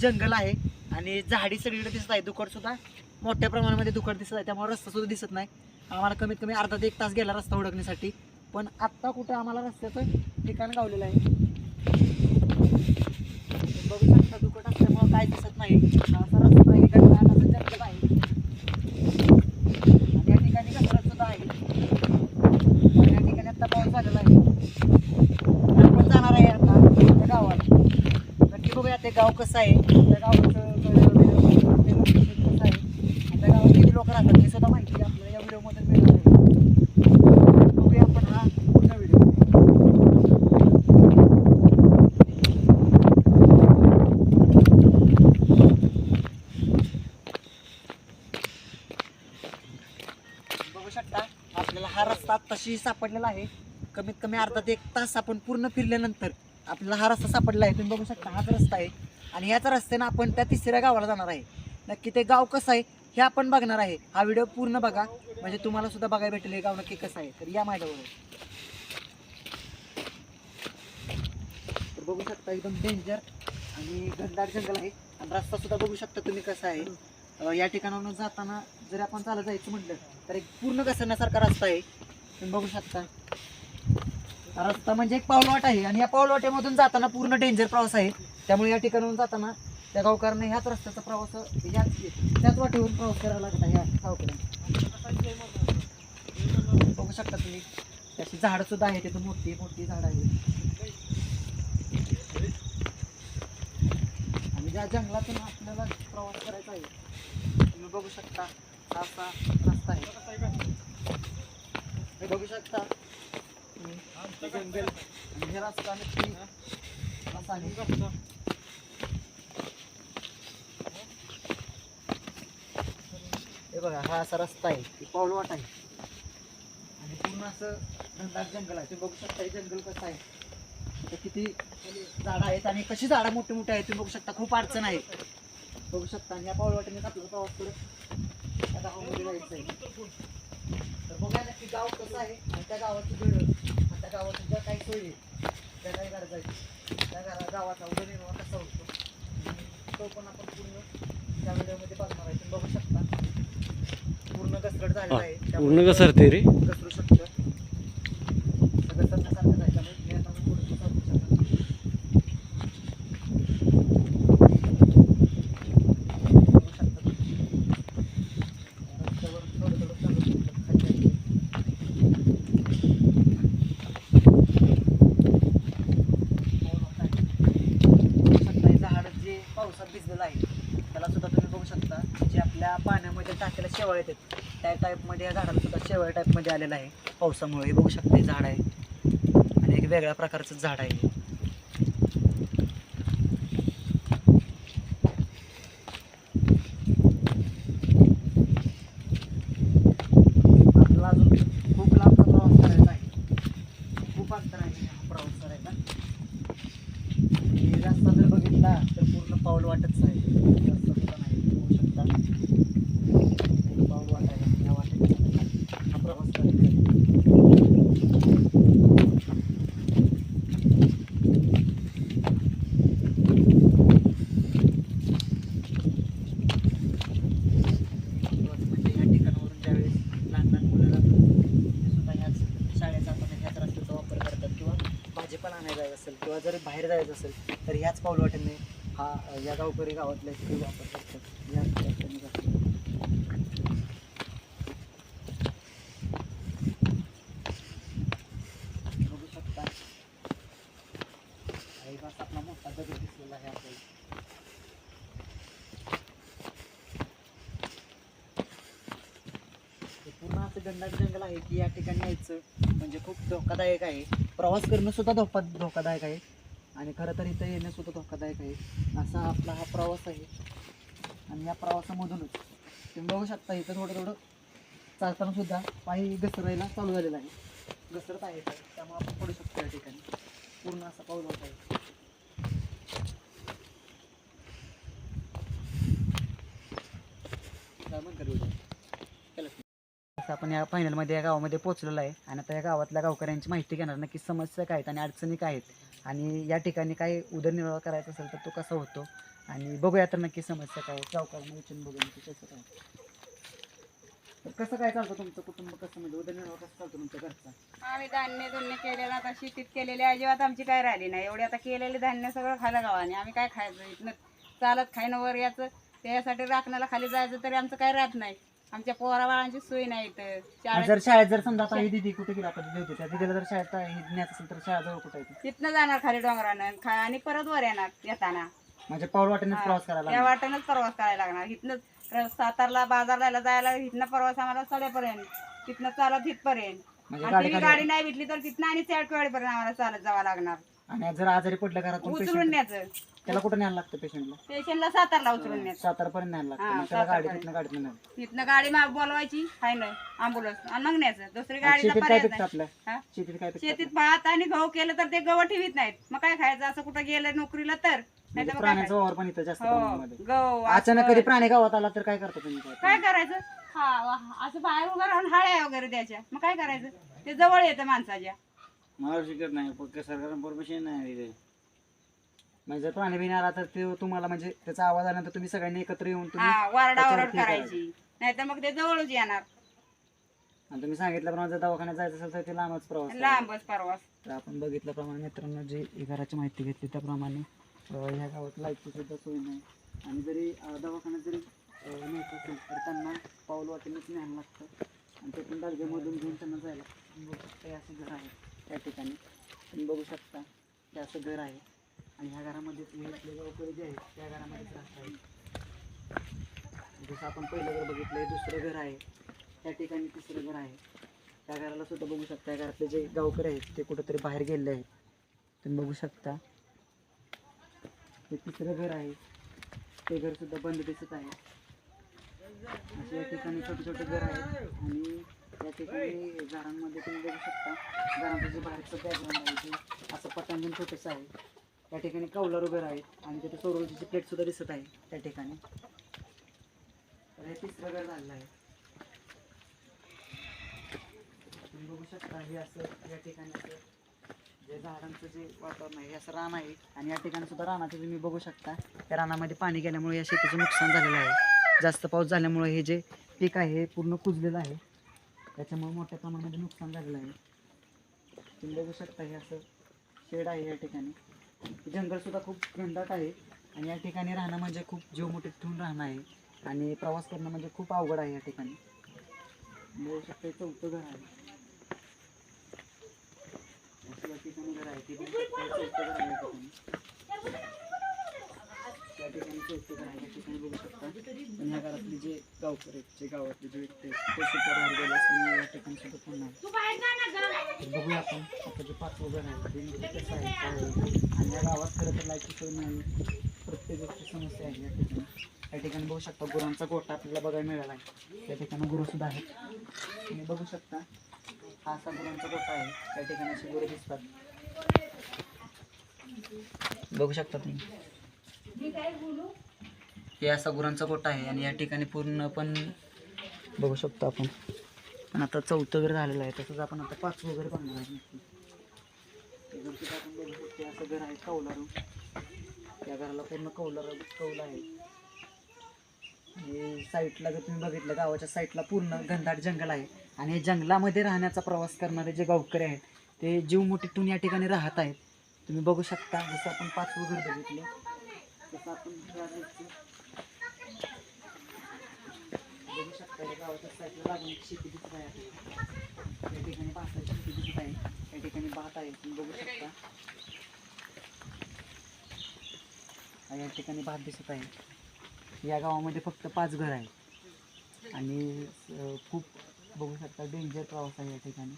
जंगल आहे आणि झाडी सगळीकडे दिसत आहे. दुकड सुद्धा मोठ्या प्रमाणामध्ये दुकड दिसत आहे. त्यामुळे रस्ता सुद्धा दिसत नाही. आम्हाला कमीत कमी अर्धा ते एक तास गेला रस्ता उडकण्यासाठी पण आत्ता कुठं आम्हाला रस्त्याचं ठिकाण गावलेलं आहे. बघू शकता दुकट असल्यामुळं काय दिसत नाही. असा रस्ता आहे गडगडाटाचं जंगल आहे आणि या ठिकाणी घसरत सुद्धा आहे पण या ठिकाणी आता पाऊस झालेला आहे आपण जाणार आहे आता त्या गावाला नक्की बघूया ते गाव कसं आहे? त्या गावाचं कसं आहे? आपल्या त्या गावात किती लोक राहतात हे सुद्धा माहिती आपल्याला. या व्हिडिओमध्ये मिळणार आहे. बघूया आपण हा व्हिडिओ. बघू शकता आपल्याला हा रस्ता तशी सापडलेला आहे. कमीत कमी अर्धा ते एक तास आपण पूर्ण फिरल्यानंतर आपल्याला हा रस्ता सापडला आहे. तुम्ही बघू शकता हाच रस्ता आहे. आणि याच रस्त्यानं आपण त्या तिसऱ्या गावाला जाणार आहे. नक्की ते गाव कसं आहे हे आपण बघणार आहे. हा व्हिडिओ पूर्ण बघा. म्हणजे तुम्हाला सुद्धा बघायला भेटेल हे गाव नक्की कसं आहे. तर या माझ्याबरोबर. बघू शकता एकदम डेंजर आणि घनदाट जंगल आहे. आणि रस्ता सुद्धा बघू शकता तुम्ही कसा आहे. या ठिकाणावरून जाताना जर आपण चालत जायचं म्हटलं तर एक पूर्ण घसरण्यासारखा रस्ता आहे. तुम्ही बघू शकता. रस्ता म्हणजे एक पावलवाट आहे. आणि या पावलवाटेमधून जाताना पूर्ण डेंजर प्रवास आहे. त्यामुळे या ठिकाणाहून जाताना त्या गावकऱ्यांना ह्याच रस्त्याचा प्रवास ह्याच त्याच वाटेवरून प्रवास करावा लागत आहे ह्या गावकऱ्यांना. बघू शकता तुम्ही त्याची झाडंसुद्धा आहे तिथं मोठी मोठी झाडं आहेत. आणि ज्या जंगलातून आपल्याला प्रवास करायचा आहे तुम्ही बघू शकता असा रस्ता आहे. बघू शकता हे जंगल रस्ता नक्की आहे बघा हा असा रस्ता आहे ही पाऊलवाट आहे. आणि पूर्ण असं घनदाट जंगल आहे. तुम्ही बघू शकता हे जंगल कसं आहे. तर किती झाडं आहेत आणि कशी झाडं मोठी मोठी आहेत तुम्ही बघू शकता. खूप अडचण आहे. बघू शकता. आणि या पाऊलवाटेने आपल्याला प्रवास करून त्या गावामध्ये जायचं आहे. तर बघायला नक्की गाव कसं आहे आणि त्या गावाची वेळ त्या गावाची ज्या काही सोयी त्या काही गरजा आहेत त्या गावा- गावाचा उदरनिर्वाह कसा होतो? तो पण आपण पूर्ण त्या व्हिडिओमध्ये बघणार आहे. तुम्ही बघू शकता. पूर्ण घसरट झालेला आहे. पूर्ण घसरते रे. घसरू शकतं सगळं सरण्यासारखं आहे त्यामुळे मी आता पुढे चालू शकत बघू शकता तुम्ही. रस्त्यावर थोडं थोडं चालू शकतं. खाली जायचं. बघू शकता हे झाड जे पावसात भिजलेलं आहे त्याला सुद्धा तुम्ही बघू शकता जे आपल्या पाण्यामध्ये टाकायला शेवाळ येतात. त्या टाईपमध्ये या झाडाला सुद्धा शेवाळ टाईपमध्ये आलेलं आहे. पावसामुळे. बघू शकते झाड आहे. आणि एक वेगळ्या प्रकारचं झाड आहे आपल्याला अजून खूप लांबचा प्रवास करायचा आहे खूप अंतर आहे हा प्रवास करायचा आणि रस्ता जर बघितला तर पूर्ण पाऊल वाटच आहे रस्ता सुद्धा नाही बघू शकता एक पाऊल वाट आहे या वाटेत हा प्रवास करायचा आहे. म्हणजे या ठिकाणावरून ज्यावेळेस लहान लहान मुलं जातात ते सुद्धा ह्याच शाळेत जाताना ह्याच रस्त्याचा वापर करतात किंवा भाजीपाला आणायला जायचं असेल किंवा जर बाहेर जायचं असेल तर ह्याच पाऊलवाटेने हा या गावकरी गावातल्या ते वापर करतात या बघू शकता. काही आपला मोठा आहे पूर्ण असं गंडाट जंगल आहे की या ठिकाणी यायचं म्हणजे खूप धोकादायक आहे. प्रवास करणं सुद्धा धोका धोकादायक आहे. आणि खरं तर इथं येणं सुद्धा धोकादायक आहे. असा आपला हा प्रवास आहे. आणि या प्रवासामधूनच तुम्ही बघू शकता इथं थोडं थोडं चालताना सुद्धा पायी घसरायला चालू झालेला आहे. घसरत आहे त्यामुळे आपण पडू शकतो या ठिकाणी. पूर्ण असा पाऊल होत आहे काय म्हणतात एवढं? चला. असं आपण या फायनलमध्ये या गावामध्ये पोचलेलो आहे. आणि आता या गावातल्या गावकऱ्यांची माहिती घेणार नक्की समस्या काय आहेत आणि अडचणी काय आहेत. आणि या ठिकाणी काय उदरनिर्वाह करायचा असेल तर तो कसा होतो? आणि बघूया तर नक्की समस्या काय आहे. गावकऱ्यांना विचारून बघूया की कसं काय कसं काय चालतं तुमचं कुटुंब? कसं म्हणजे उदरनिर्वाह कसं चालतो तुमच्या घरचा? आम्ही धान्य धुन्य केलेलं आता शेतीत केलेले अजिबात आमची काय राहिली नाही. एवढे आता केलेले धान्य सगळं खायला गावाने. आम्ही काय खायचं? इथनं चालत खायनं वर याचं. त्यासाठी राखण्याला खाली जायचं तरी आमचं काय राहत नाही. आमच्या पोरा बाळांची सोय नाही इथं. आणि शाळेत जर शाळेत जर समजा आता ही दिदी कुठे गेली होती त्या दिदीला जर शाळेत ही न्यायचं असेल तर शाळा जवळ कुठे आहे ती? तिथनं जाणार खाली डोंगरानं खा आणि परत वर येणार येताना. म्हणजे पाऊल वाटेनेच. प्रवास करायला त्या लागला. वाटेनच प्रवास करायला लागणार. इथनं सातारला बाजारला जायला इथनं प्रवास आम्हाला सडेपर्यंत तिथनं चालत इथपर्यंत. म्हणजे आणि गाडी ती खाली गाडी नाही भेटली तर तिथनं आणि चाळकेवाडीपर्यंत आम्हाला चालत जावं लागणार. आणि जर आजारी पडलं घरातून उचलून न्यायचं. त्याला कुठं न्यायला लागतं पेशंटला? पेशंटला सातारला उचलून न्यायचं सातारापर्यंत न्यायला लागतं. हा, मग त्याला गाडी. तिथनं गाडीत न्यायला तिथनं गाडी मा बोलवायची हाय ना अँब्युलन्स आणि मग न्यायचं. दुसरी गाडीचा शेतीत काय पर्याय पिकतं नाही. आपल्या? हा? शेतीत काय पिकतं शेतीत भात आणि गहू केलं तर ते गवत ठेवीत नाहीत. मग काय खायचं? असं कुठं गेलं नोकरीला तर? नाही म्हणजे तर मग काय प्राण्याचा वावर पण इथं जास्त खायचं? हो गहू अचानक कधी प्राणी गावात आला तर काय करता तुम्ही काय? करायचं? हा वा- असं बाहेर उभं राहून हाळ्या वगैरे द्यायच्या. मग काय करायचं? ते जवळ येतं माणसाच्या. मारू शकत नाही पक्क सरकार परमिशन नाही दिले म्हणजे जर प्राणी बिणी आला तर ते तुम्हाला म्हणजे त्याचा आवाज आल्यानंतर तुम्ही सगळ्यांनी एकत्र येऊन तुम्ही हा वरडा त्याच्यावर. करायची. मग ते जवळच येणार. आणि तुम्ही सांगितल्याप्रमाणे जर दवाखान्यात जायचं असेल तर ते लांबच प्रवास. लांबच परवास. तर आपण बघितल्याप्रमाणे मित्रांनो जी ही घराची माहिती घेतली त्याप्रमाणे अं, ह्या गावात लाईटची सुद्धा सोय नाही. आणि जरी अं, दवाखान्यात जरी अं, न्यायचं असेल तर त्यांना पाऊल वाटेनच न्यायला लागतं. आणि त्यातून डालग्यामधून घेऊन त्यांना जायला लागतं. तुम्ही बघू शकता हे असं घर आहे त्या ठिकाणी. तुम्ही बघू शकता हे असं घर आहे. आणि ह्या घरामध्ये तुम्ही इथले गावकरी जे आहेत त्या घरामध्येच राहत जसं आपण पहिलं घर बघितलं हे दुसरं घर आहे. त्या ठिकाणी तिसरं घर आहे. त्या घराला सुद्धा बघू शकता या घरातले जे गावकरी आहेत ते कुठंतरी बाहेर गेलेले आहेत. तुम्ही बघू शकता. हे तिसरं घर आहे. ते घर सुद्धा बंद दिसत आहे. असे या ठिकाणी छोटे छोटे घर आहेत. आणि या ठिकाणी घरांमध्ये तुम्ही बघू शकता घरामध्ये जे बाहेरचं बॅकग्राऊंड आहे ते असं पटांगण छोटंसं आहे. त्या ठिकाणी कौलारू उभे आहेत आणि तिथे सौर प्लेट सुद्धा दिसत आहे त्या ठिकाणी. तर हे तिसरं घर झालेलं आहे. तुम्ही बघू शकता हे असं या ठिकाणी असं जे झाडांचं जे वातावरण आहे हे असं रान आहे. आणि या ठिकाणी सुद्धा रानाचं तुम्ही बघू शकता. त्या रानामध्ये पाणी गेल्यामुळे या शेतीचं नुकसान झालेलं आहे. जास्त पाऊस झाल्यामुळे हे जे पीक आहे हे पूर्ण कुजलेलं आहे. त्याच्यामुळे मोठ्या प्रमाणामध्ये नुकसान झालेलं आहे. तुम्ही बघू शकता हे असं शेड आहे या ठिकाणी. जंगलसुद्धा खूप घनदाट आहे आणि या ठिकाणी राहणं म्हणजे खूप जीव मोठे ठेवून राहणं आहे आणि प्रवास करणं म्हणजे खूप अवघड आहे या ठिकाणी. बघू शकता चौथं घर आहे ठिकाणी घर आहे ते चौथं घर आहे त्या ठिकाणी बघू शकता. आणि ह्या घरातले जे गावकरी आहेत जे गावातले जे व्यक्ती आहेत ते सुद्धा बाहेर गेले असल्यामुळे या ठिकाणी सुद्धा पुन्हा आहे तर बघूया आपण. आता जे पाचवं घर आहे ते नेमकं कसं आहे काय आहे? आणि या गावात खरं तर लाईटची सोय नाही प्रत्येक गोष्टी समस्या आहे या ठिकाणी. या ठिकाणी बघू शकता गुरांचा गोठा आपल्याला बघायला मिळाला आहे. त्या ठिकाणी गुरु सुद्धा आहेत. तुम्ही बघू शकता हा असा गुरांचा गोठा आहे. त्या ठिकाणी असे गुरु दिसतात. बघू शकता तुम्ही. हे असा गुरांचा गोठा आहे आणि या ठिकाणी पूर्ण पण बघू शकतो आपण. पण आता चौथं घर झालेलं आहे तसंच आपण आता पाचवं वगैरे बांधणार आहे. असं घर आहे कौलारू या घराला पूर्ण कौलार कौल आहे. आणि साईटला जर तुम्ही बघितलं गावाच्या साईटला पूर्ण घनदाट जंगल आहे. आणि हे जंगलामध्ये राहण्याचा प्रवास करणारे जे गावकरी आहेत ते जीव मुठीतून या ठिकाणी राहत आहेत. तुम्ही बघू शकता जसं आपण पाचवं घर बघितलं तसं आपण बघू शकता या गावाच्या साईडला लागून एक शेती दिसत आहे. आपल्याला. या ठिकाणी भाताची शेती दिसत आहे. या ठिकाणी भात आहे. तुम्ही बघू शकता. या ठिकाणी भात दिसत आहे. या गावामध्ये फक्त पाच घर आहेत. आणि खूप बघू शकता डेंजर प्रवास आहे या ठिकाणी.